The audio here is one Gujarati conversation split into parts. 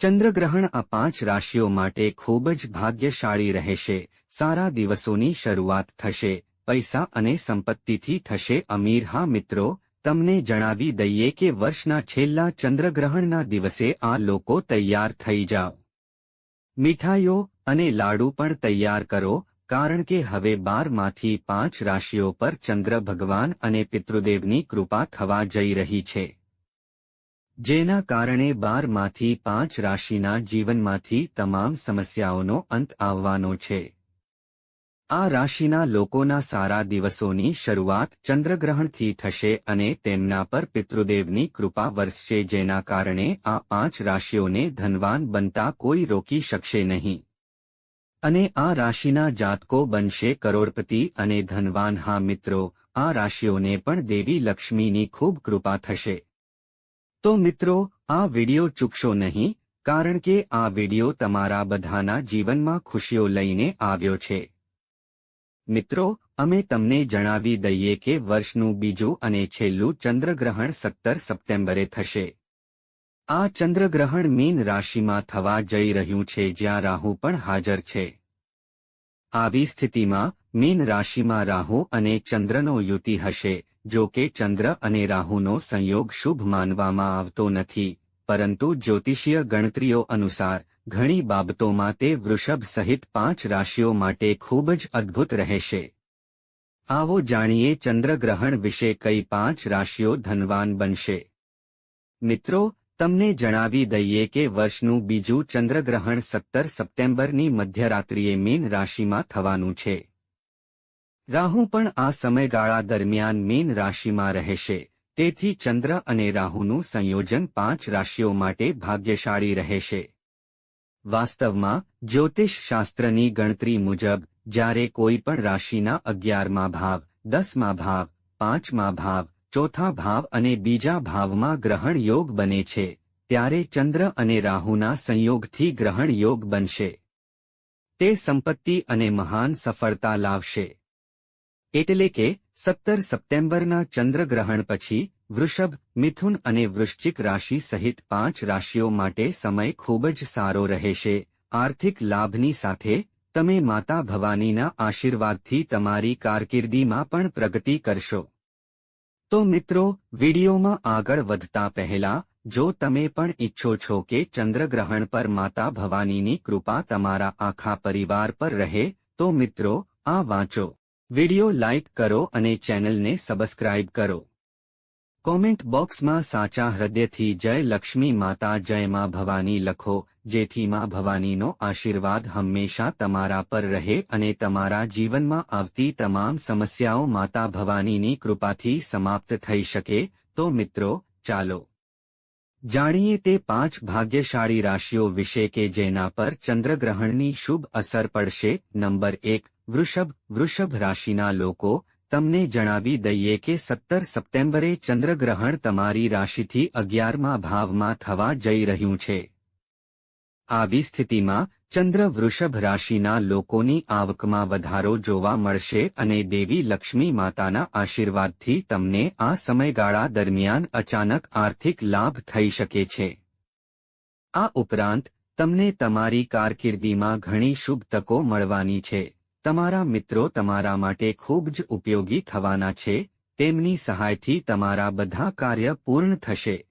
ચંદ્રગ્રહણ આ પાંચ રાશિઓ માટે ખૂબ જ ભાગ્યશાળી રહેશે. સારા દિવસોની શરૂઆત થશે. પૈસા અને સંપત્તિથી થશે. અમીર, હા મિત્રો, તમને જણાવી દઈએ કે વર્ષના છેલ્લા ચંદ્રગ્રહણના દિવસે આ લોકો તૈયાર થઈ જાઓ. મીઠાઈઓ અને લાડુ પણ તૈયાર કરો, કારણ કે હવે બારમાંથી પાંચ રાશિઓ પર ચંદ્ર ભગવાન અને પિતૃદેવની કૃપા થવા જઈ રહી છે. જેના કારણે બારમાંથી પાંચ રાશિના જીવનમાંથી તમામ સમસ્યાઓનો અંત આવવાનો છે. આ રાશિના લોકોના સારા દિવસોની શરૂઆત ચંદ્રગ્રહણથી થશે અને તેમના પર પિતૃદેવની કૃપા વરસશે, જેના કારણે આ પાંચ રાશિઓને ધનવાન બનતા કોઈ રોકી શકશે નહીં. અને આ રાશિના જાતકો બનશે કરોડપતિ અને ધનવાન. હા મિત્રો, આ રાશિઓને પણ દેવી લક્ષ્મીની ખૂબ કૃપા થશે. તો મિત્રો, આ વિડિયો ચૂકશો નહીં, કારણ કે આ વિડિયો તમારા બધાના જીવનમાં ખુશીઓ લઈને આવ્યો છે. મિત્રો, અમે તમને જણાવી દઈએ કે વર્ષનું બીજું અને છેલ્લું ચંદ્રગ્રહણ સત્તર સપ્ટેમ્બરે થશે. આ ચંદ્રગ્રહણ મીન રાશિમાં થવા જઈ રહ્યું છે જ્યાં રાહુ પણ હાજર છે. આવી સ્થિતિમાં મીન રાશિમાં રાહુ અને ચંદ્રનો યુતિ હશે. જો કે ચંદ્ર અને રાહુનો સંયોગ શુભ માનવામાં આવતો નથી, પરંતુ જ્યોતિષીય ગણતરીઓ અનુસાર, ઘણી બાબતોમાં તે વૃષભ સહિત પાંચ રાશિઓ માટે ખૂબ જ અદ્ભુત રહેશે. આવો જાણીએ ચંદ્રગ્રહણ વિશે કઈ પાંચ રાશિઓ ધનવાન બનશે. મિત્રો, તમને જણાવી દઈએ કે વર્ષનું બીજું ચંદ્રગ્રહણ સત્તર સપ્ટેમ્બરની મધ્યરાત્રિએ મીન રાશિમાં થવાનું છે. રાહુ પણ આ સમયગાળા દરમિયાન મીન રાશિમાં રહેશે. તેથી ચંદ્ર અને રાહુનું સંયોજન પાંચ રાશિઓ માટે ભાગ્યશાળી રહેશે. વાસ્તવમાં, જ્યોતિષ શાસ્ત્રની ગણતરી મુજબ, જ્યારે કોઈ પણ રાશિના અગિયારમાં ભાવ, દસમા ભાવ, પાંચમા ભાવ, ચોથા ભાવ અને બીજા ભાવમાં ગ્રહણ યોગ બને છે, ત્યારે ચંદ્ર અને રાહુના સંયોગથી ગ્રહણ યોગ બનશે. તે સંપત્તિ અને મહાન સફળતા લાવશે. એટલે કે, સત્તર સપ્ટેમ્બરના ચંદ્રગ્રહણ પછી, વૃષભ, મિથુન અને વૃશ્ચિક રાશિ સહિત પાંચ રાશિઓ માટે સમય ખૂબ જ સારો રહેશે. આર્થિક લાભની સાથે, તમે માતા ભવાનીના આશીર્વાદથી તમારી કારકિર્દીમાં પણ પ્રગતિ કરશો. તો મિત્રો, વિડીયોમાં આગળ વધતા પહેલા, જો તમે પણ ઈચ્છો છો કે ચંદ્રગ્રહણ પર માતા ભવાનીની કૃપા તમારા આખા પરિવાર પર રહે, તો મિત્રો, આ વાંચો. વિડિયો લાઇક કરો અને ચેનલને સબસ્ક્રાઇબ કરો. કોમેન્ટ બોક્સમાં સાચા હૃદયથી જય લક્ષ્મી માતા જય માં ભવાની લખો, જેથી માં ભવાનીનો આશીર્વાદ હંમેશા તમારા પર રહે અને તમારા જીવનમાં આવતી તમામ સમસ્યાઓ માતા ભવાનીની કૃપાથી સમાપ્ત થઈ શકે. તો મિત્રો, ચાલો જાણીએ તે પાંચ ભાગ્યશાળી રાશિઓ વિશે કે જેના પર ચંદ્રગ્રહણની શુભ અસર પડશે. નંબર એક, વૃષભ. વૃષભ રાશિના લોકો, તમને જણાવી દઈએ કે સત્તર સપ્ટેમ્બરે ચંદ્રગ્રહણ તમારી રાશિથી અગિયારમા ભાવમાં થવા જઈ રહ્યું છે. આવી સ્થિતિમાં ચંદ્ર વૃષભ રાશિના લોકોની આવકમાં વધારો જોવા મળશે અને દેવી લક્ષ્મી માતાના આશીર્વાદથી તમને આ સમયગાળા દરમિયાન અચાનક આર્થિક લાભ થઈ શકે છે. આ ઉપરાંત, તમને તમારી કારકિર્દીમાં ઘણી શુભ તકો મળવાની છે. તમારા મિત્રો તમારા માટે ખૂબ જ ઉપયોગી થવાના છે. તેમની સહાયથી તમારા બધા કાર્ય પૂર્ણ થશે.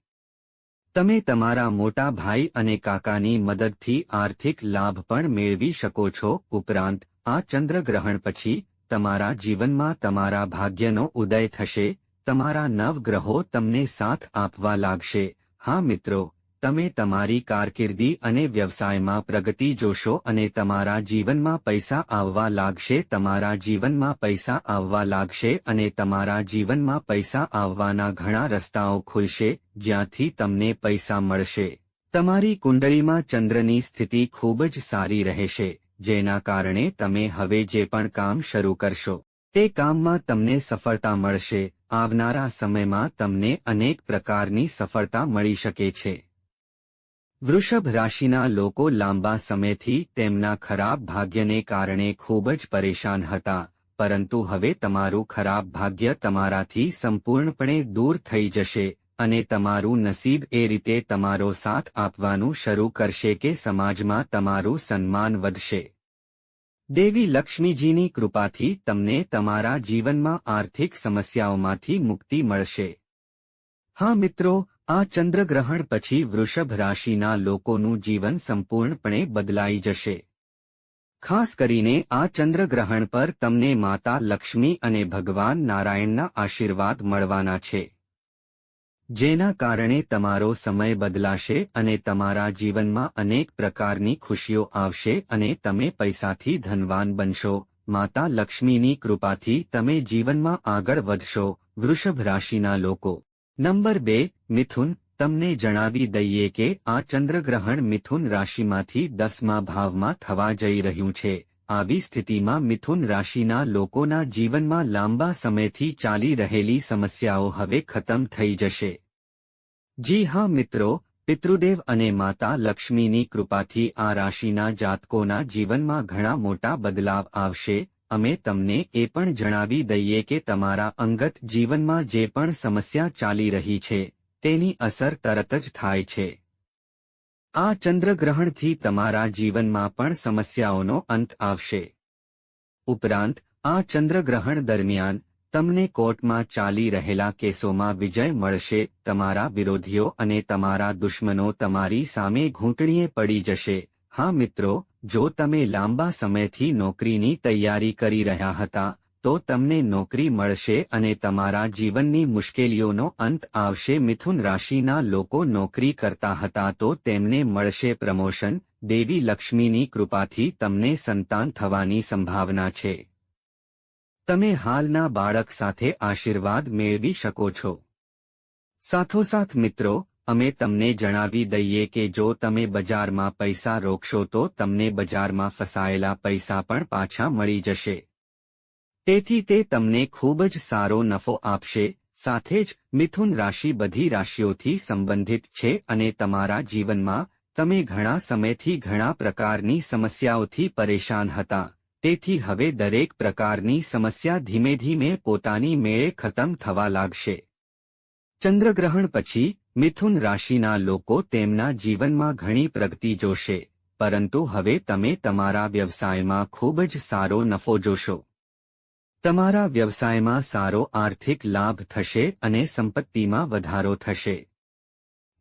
તમે તમારા મોટા ભાઈ અને કાકાની મદદથી આર્થિક લાભ પણ મેળવી શકો છો. ઉપરાંત, આ ચંદ્રગ્રહણ પછી, તમારા જીવનમાં તમારા ભાગ્યનો ઉદય થશે. તમારા નવગ્રહો તમને સાથ આપવા લાગશે. હા મિત્રો તમે તમારી કારકિર્દી અને વ્યવસાયમાં પ્રગતિ જોશો અને તમારા જીવનમાં પૈસા આવવા લાગશે, તમારા જીવનમાં પૈસા આવવા લાગશે અને તમારા જીવનમાં પૈસા આવવાના ઘણા રસ્તાઓ ખુલશે, જ્યાંથી તમને પૈસા મળશે. તમારી કુંડળીમાં ચંદ્રની સ્થિતિ ખૂબ જ સારી રહેશે, જેના કારણે તમે હવે જે પણ કામ શરૂ કરશો, તે કામમાં તમને સફળતા મળશે. આવનારા સમયમાં તમને અનેક પ્રકારની સફળતા મળી શકે છે. વૃષભ રાશિના લોકો લાંબા સમયથી તેમના ખરાબ ભાગ્યને કારણે ખૂબ જ પરેશાન હતા, પરંતુ હવે તમારું ખરાબ ભાગ્ય તમારાથી સંપૂર્ણપણે દૂર થઈ જશે અને તમારું નસીબ એ રીતે તમારો સાથ આપવાનું શરૂ કરશે કે સમાજમાં તમારું સન્માન વધશે. દેવી લક્ષ્મીજીની કૃપાથી તમને તમારા જીવનમાં આર્થિક સમસ્યાઓમાંથી મુક્તિ મળશે. હા મિત્રો આ ચંદ્રગ્રહણ પછી વૃષભ રાશિના લોકોનું જીવન સંપૂર્ણપણે બદલાઈ જશે. ખાસ કરીને આ ચંદ્રગ્રહણ પર તમને માતા લક્ષ્મી અને ભગવાન નારાયણના આશીર્વાદ મળવાના છે. જેના કારણે તમારો સમય બદલાશે અને તમારા જીવનમાં અનેક પ્રકારની ખુશીઓ આવશે અને તમે પૈસાથી ધનવાન બનશો. માતા લક્ષ્મીની કૃપાથી તમે જીવનમાં આગળ વધશો. વૃષભ રાશિના લોકો. નંબર બે મિથુન, તમને જણાવી દઈએ કે આ ચંદ્રગ્રહણ મિથુન રાશિમાંથી દસમા ભાવમાં થવા જઈ રહ્યું છે. આવી સ્થિતિમાં મિથુન રાશિના લોકોના જીવનમાં લાંબા સમયથી ચાલી રહેલી સમસ્યાઓ હવે ખતમ થઈ જશે. જી હા મિત્રો, પિતૃદેવ અને માતા લક્ષ્મીની કૃપાથી આ રાશિના જાતકોના જીવનમાં ઘણા મોટા બદલાવ આવશે. અમે તમને એ પણ જણાવી દઈએ કે તમારા અંગત જીવનમાં જે પણ સમસ્યા ચાલી રહી છે તેની અસર તરત જ થાય છે. આ ચંદ્રગ્રહણથી તમારા જીવનમાં પણ સમસ્યાઓનો અંત આવશે. ઉપરાંત, આ ચંદ્રગ્રહણ દરમિયાન, તમને કોર્ટમાં ચાલી રહેલા કેસોમાં વિજય મળશે, તમારા વિરોધીઓ અને તમારા દુશ્મનો તમારી સામે ઘૂંટણીએ પડી જશે. હા મિત્રો, જો તમે લાંબા સમયથી નોકરીની તૈયારી કરી રહ્યા હતા તો તમને નોકરી મળશે અને તમારા જીવનની મુશ્કેલીઓનો અંત આવશે. મિથુન રાશિના લોકો નોકરી કરતા હતા તો તેમને મળશે પ્રમોશન. દેવી લક્ષ્મીની કૃપાથી તમને સંતાન થવાની સંભાવના છે. તમે હાલના બાળક સાથે આશીર્વાદ મેળવી શકો છો. સાથોસાથ મિત્રો, અમે તમને જણાવી દઈએ કે જો તમે બજારમાં પૈસા રોકશો તો તમને બજારમાં ફસાયેલા પૈસા પણ પાછા મળી જશે. તેથી તે તમને ખૂબ જ સારો નફો આપશે, સાથે જ મિથુન રાશિ બધી રાશિઓથી સંબંધિત છે અને તમારા જીવનમાં તમે ઘણા સમયથી ઘણા પ્રકારની સમસ્યાઓથી પરેશાન હતા. તેથી હવે દરેક પ્રકારની સમસ્યા ધીમે ધીમે પોતાની મેળે ખતમ થવા લાગશે. ચંદ્રગ્રહણ પછી મિથુન રાશિના લોકો તેમના જીવનમાં ઘણી પ્રગતિ જોશે, પરંતુ હવે તમે તમારા વ્યવસાયમાં ખૂબ જ સારો નફો જોશો. તમારા વ્યવસાયમાં સારો આર્થિક લાભ થશે અને સંપત્તિમાં વધારો થશે.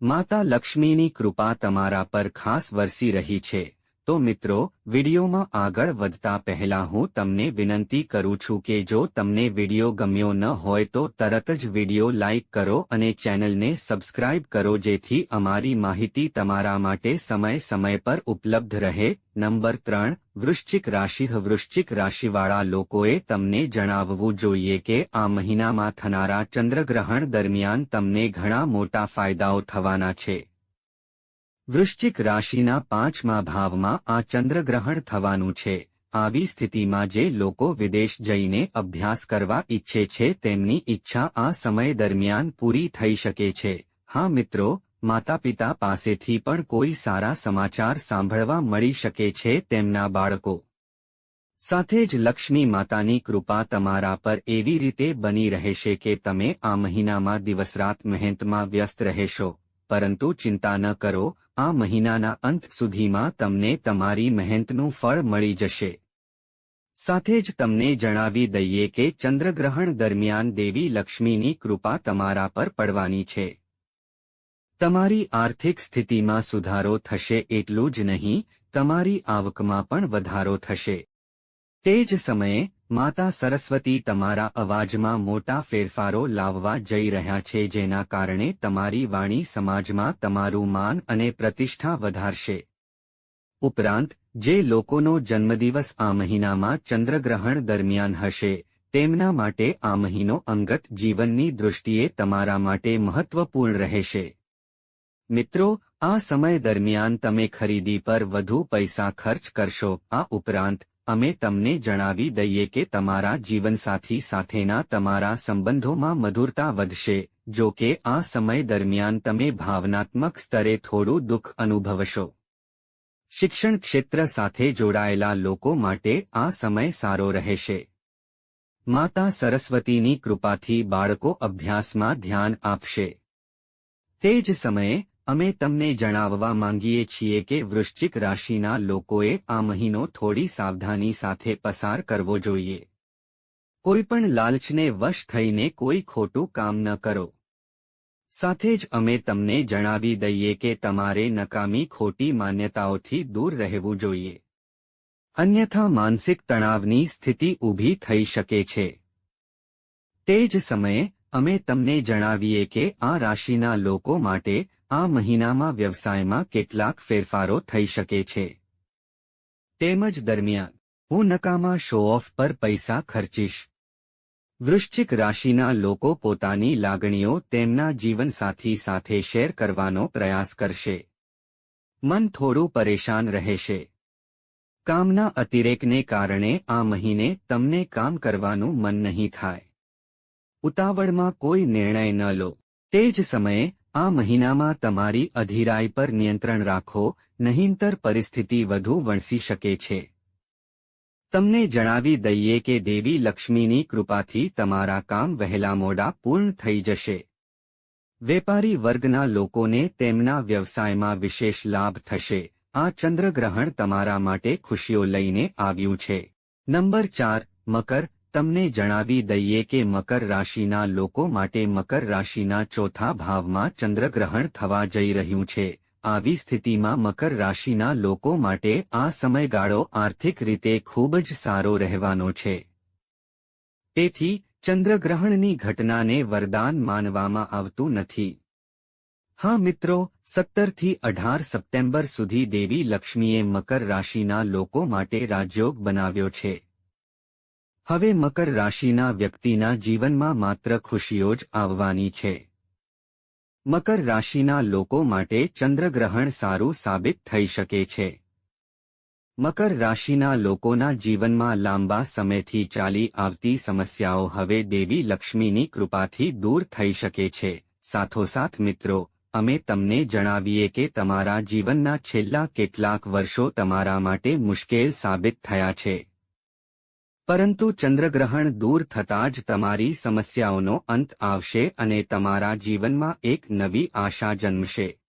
માતા લક્ષ્મીની કૃપા તમારા પર ખાસ વરસી રહી છે. તો મિત્રો, વિડીયોમાં આગળ વધતા પહેલા હું તમને વિનંતી કરું છું કે જો તમને વીડિયો ગમ્યો ન હોય તો તરત જ વીડિયો લાઇક કરો અને ચેનલને સબસ્ક્રાઇબ કરો જેથી અમારી માહિતી તમારા માટે સમય સમય પર ઉપલબ્ધ રહે. નંબર ત્રણ, વૃશ્ચિક રાશિ. વૃશ્ચિક રાશિવાળા લોકોએ તમને જણાવવું જોઈએ કે આ મહિનામાં થનારા ચંદ્રગ્રહણ દરમિયાન તમને ઘણા મોટા ફાયદાઓ થવાના છે. વૃશ્ચિક રાશિના પાંચમા ભાવમાં આ ચંદ્રગ્રહણ થવાનું છે. આવી સ્થિતિમાં જે લોકો વિદેશ જઈને અભ્યાસ કરવા ઈચ્છે છે તેમની ઈચ્છા આ સમય દરમિયાન પૂરી થઈ શકે છે. હા મિત્રો, માતાપિતા પાસેથી પણ કોઈ સારા સમાચાર સાંભળવા મળી શકે છે તેમના બાળકો. સાથે જ લક્ષ્મી માતાની કૃપા તમારા પર એવી રીતે બની રહેશે કે તમે આ મહિનામાં દિવસરાત મહેનતમાં વ્યસ્ત રહેશો. પરંતુ ચિંતા ન કરો આ મહિનાના અંત સુધીમાં તમને તમારી મહેનતનું ફળ મળી જશે. સાથે જ તમને જણાવી દઈએ કે ચંદ્રગ્રહણ દરમિયાન દેવી લક્ષ્મીની કૃપા તમારા પર પડવાની છે. તમારી આર્થિક સ્થિતિમાં સુધારો થશે એટલું જ નહીં, તમારી આવકમાં પણ વધારો થશે. તે જ સમયે માતા સરસ્વતી તમારા અવાજમાં મોટા ફેરફારો લાવવા જઈ રહ્યા છે જેના કારણે તમારી વાણી સમાજમાં તમારું માન અને પ્રતિષ્ઠા વધારશે. ઉપરાંત, જે લોકોનો જન્મદિવસ આ મહિનામાં ચંદ્રગ્રહણ દરમિયાન હશે, તેમના માટે આ મહિનો અંગત જીવનની દૃષ્ટિએ તમારા માટે મહત્વપૂર્ણ રહેશે. મિત્રો, આ સમય દરમિયાન તમે ખરીદી પર વધુ પૈસા ખર્ચ કરશો, આ ઉપરાંત અમે તમને જણાવી દઈએ કે તમારા જીવનસાથી સાથેના તમારા સંબંધોમાં મધુરતા વધશે, જો કે આ સમય દરમિયાન તમે ભાવનાત્મક સ્તરે થોડું દુઃખ અનુભવશો. શિક્ષણ ક્ષેત્ર સાથે જોડાયેલા લોકો માટે આ સમય સારો રહેશે. માતા સરસ્વતીની કૃપાથી બાળકો અભ્યાસમાં ધ્યાન આપશે. તે જ સમયે અમે તમને જણાવવા માંગીએ છીએ કે વૃશ્ચિક રાશિના લોકોએ આ મહિનો થોડી સાવધાની સાથે પસાર કરવો જોઈએ. કોઈપણ લાલચને વશ થઈને કોઈ ખોટું કામ ન કરો. સાથે જ અમે તમને જણાવી દઈએ કે તમારે નકામી ખોટી માન્યતાઓથી દૂર રહેવું જોઈએ. અન્યથા માનસિક તણાવની સ્થિતિ ઊભી થઈ શકે છે. તે જ સમયે, અમે તમને જણાવીએ કે આ રાશિના લોકો માટે આ મહિનામાં વ્યવસાયમાં કેટલાક ફેરફારો થઈ શકે છે. તેમજ દરમિયાન, હું નકામા શો ઓફ પર પૈસા ખર્ચીશ. વૃશ્ચિક રાશિના લોકો પોતાની લાગણીઓ તેમના જીવનસાથી સાથે શેર કરવાનો પ્રયાસ કરશે. મન થોડું પરેશાન રહેશે. કામના અતિરેકને કારણે આ મહિને તમને કામ કરવાનું મન નહીં થાય. ઉતાવળમાં કોઈ નિર્ણય ન લો. તે જ સમયે આ મહિનામાં તમારી અધીરાઈ પર નિયંત્રણ રાખો, નહીંતર પરિસ્થિતિ વધુ વણસી શકે છે. તમને જણાવી દઈએ કે દેવી લક્ષ્મીની કૃપાથી તમારા કામ વહેલા મોડા પૂર્ણ થઈ જશે. વેપારી વર્ગના લોકોને તેમના વ્યવસાયમાં વિશેષ લાભ થશે. આ ચંદ્રગ્રહણ તમારા માટે ખુશીઓ લઈને આવ્યું છે. નંબર ચાર, મકર તમને જણાવી દઈએ કે મકર રાશિના લોકો માટે મકર રાશિના ચોથા ભાવમાં ચંદ્રગ્રહણ થવા જઈ રહ્યું છે. આવી સ્થિતિમાં મકર રાશિના લોકો માટે આ સમયગાળો આર્થિક રીતે ખૂબ જ સારો રહેવાનો છે. તેથી, ચંદ્રગ્રહણની ઘટનાને વરદાન માનવામાં આવતું નથી. હા મિત્રો, સત્તરથી અઢાર સપ્ટેમ્બર સુધી દેવી લક્ષ્મીએ મકર રાશિના લોકો માટે રાજયોગ બનાવ્યો છે. હવે મકર રાશિના વ્યક્તિના જીવનમાં માત્ર ખુશીઓ જ આવવાની છે. મકર રાશિના લોકો માટે ચંદ્રગ્રહણ સારું સાબિત થઈ શકે છે. મકર રાશિના લોકોના જીવનમાં લાંબા સમયથી ચાલી આવતી સમસ્યાઓ હવે દેવી લક્ષ્મીની કૃપાથી દૂર થઈ શકે છે. સાથોસાથ મિત્રો, અમે તમને જણાવીએ કે તમારા જીવનના છેલ્લા કેટલાક વર્ષો તમારા માટે મુશ્કેલ સાબિત થયા છે. પરંતુ ચંદ્રગ્રહણ દૂર થતાં જ તમારી સમસ્યાઓનો અંત આવશે અને તમારા જીવનમાં એક નવી આશા જન્મશે.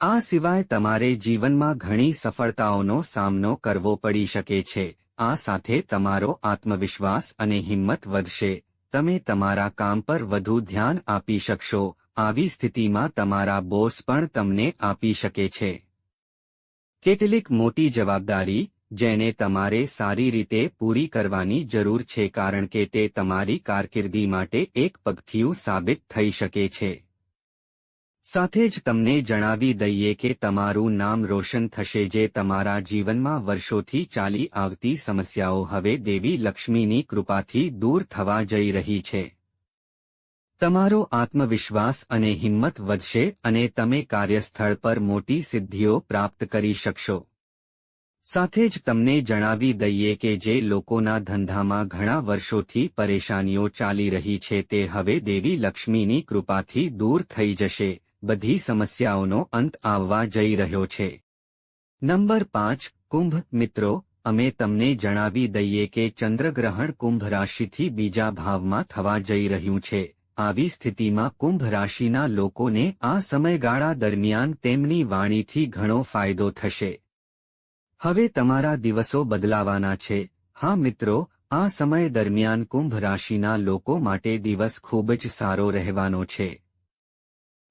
આ સિવાય તમારે જીવનમાં ઘણી સફળતાઓનો સામનો કરવો પડી શકે છે. આ સાથે તમારો આત્મવિશ્વાસ અને હિંમત વધશે. તમે તમારા કામ પર વધુ ધ્યાન આપી શકશો. આવી સ્થિતિમાં તમારા બોસ પણ તમને આપી શકે છે. કેટલીક મોટી જવાબદારી જેને તમારે સારી રીતે પૂરી કરવાની જરૂર છે કારણ કે તે તમારી કારકિર્દી માટે એક પગથિયું સાબિત થઈ શકે છે. સાથે જ તમને જણાવી દઈએ કે તમારું નામ રોશન થશે જે તમારા જીવનમાં વર્ષોથી ચાલી આવતી સમસ્યાઓ હવે દેવી લક્ષ્મીની કૃપાથી દૂર થવા જઈ રહી છે. તમારો આત્મવિશ્વાસ અને હિંમત વધશે અને તમે કાર્યસ્થળ પર મોટી સિદ્ધિઓ પ્રાપ્ત કરી શકશો. સાથે જ તમને જણાવી દઈએ કે જે લોકોના ધંધામાં ઘણા વર્ષોથી પરેશાનીઓ ચાલી રહી છે તે હવે દેવી લક્ષ્મીની કૃપાથી દૂર થઈ જશે, બધી સમસ્યાઓનો અંત આવવા જઈ રહ્યો છે. નંબર પાંચ, કુંભ. મિત્રો, અમે તમને જણાવી દઈએ કે ચંદ્રગ્રહણ કુંભ રાશિથી બીજા ભાવમાં થવા જઈ રહ્યું છે. આવી સ્થિતિમાં કુંભ રાશિના લોકોને આ સમયગાળા દરમિયાન તેમની વાણીથી ઘણો ફાયદો થશે. હવે તમારા દિવસો બદલાવાના છે. હા મિત્રો, આ સમય દરમિયાન કુંભ રાશિના લોકો માટે દિવસ ખૂબ જ સારો રહેવાનો છે.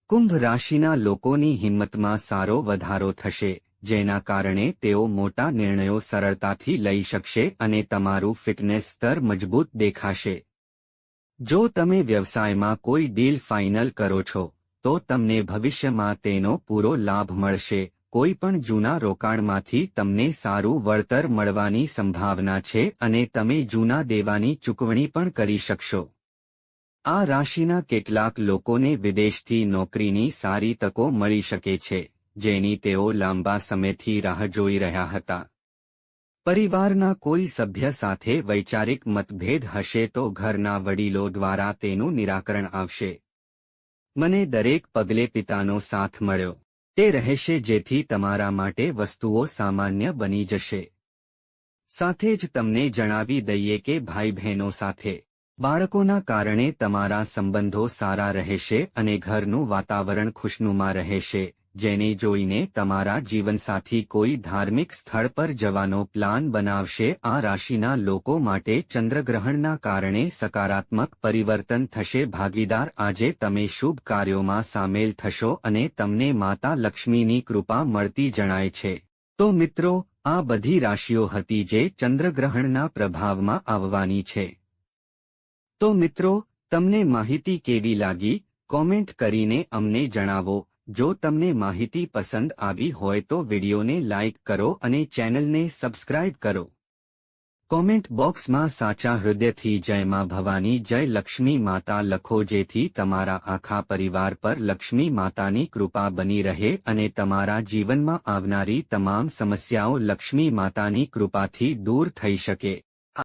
કુંભ રાશિના લોકોની હિંમતમાં સારો વધારો થશે, જેના કારણે તેઓ મોટા નિર્ણયો સરળતાથી લઈ શકશે અને તમારું ફિટનેસ સ્તર મજબૂત દેખાશે. જો તમે વ્યવસાયમાં કોઈ ડીલ ફાઇનલ કરો છો, તો તમને ભવિષ્યમાં તેનો પૂરો લાભ મળશે. કોઈ પણ જૂના રોકાણમાંથી તમને સારું વળતર મળવાની સંભાવના છે અને તમે જૂના દેવાની ચૂકવણી પણ કરી શકશો. આ રાશિના કેટલાક લોકોને વિદેશથી નોકરીની સારી તકો મળી શકે છે, જેની તેઓ લાંબા સમયથી રાહ જોઈ રહ્યા હતા. પરિવારના કોઈ સભ્ય સાથે વૈચારિક મતભેદ હશે તો ઘરના વડીલો દ્વારા તેનું નિરાકરણ આવશે. મને દરેક પગલે પિતાનો સાથ મળ્યો. તે રહેશે જેથી તમારા માટે વસ્તુઓ સામાન્ય બની જશે. સાથે જ તમને જણાવી દઈએ કે ભાઈ બહેનો સાથે, બાળકોના કારણે તમારા સંબંધો સારા રહેશે અને ઘરનું વાતાવરણ ખુશનુમા રહેશે. જેને જોઈને તમારા જીવનસાથી કોઈ ધાર્મિક સ્થળ પર જવાનો પ્લાન બનાવશે, આ રાશિના લોકો માટે ચંદ્રગ્રહણના કારણે સકારાત્મક પરિવર્તન થશે. ભાગીદાર, આજે તમે શુભ કાર્યોમાં સામેલ થશો અને તમને માતા લક્ષ્મીની કૃપા મળતી જણાય છે. તો મિત્રો, આ બધી રાશિઓ હતી જે ચંદ્રગ્રહણના પ્રભાવમાં આવવાની છે. તો મિત્રો, તમને માહિતી કેવી લાગી? કોમેન્ટ કરીને અમને જણાવો. જો તમને માહિતી પસંદ આવી હોય તો વિડિયોને લાઇક કરો અને ચેનલને સબસ્ક્રાઇબ કરો. કોમેન્ટ બોક્સમાં સાચા હૃદયથી જય માં ભવાની, જય લક્ષ્મી માતા લખો જેથી તમારા આખા પરિવાર પર લક્ષ્મી માતાની કૃપા બની રહે અને તમારા જીવનમાં આવનારી તમામ સમસ્યાઓ લક્ષ્મી માતાની કૃપાથી દૂર થઈ શકે.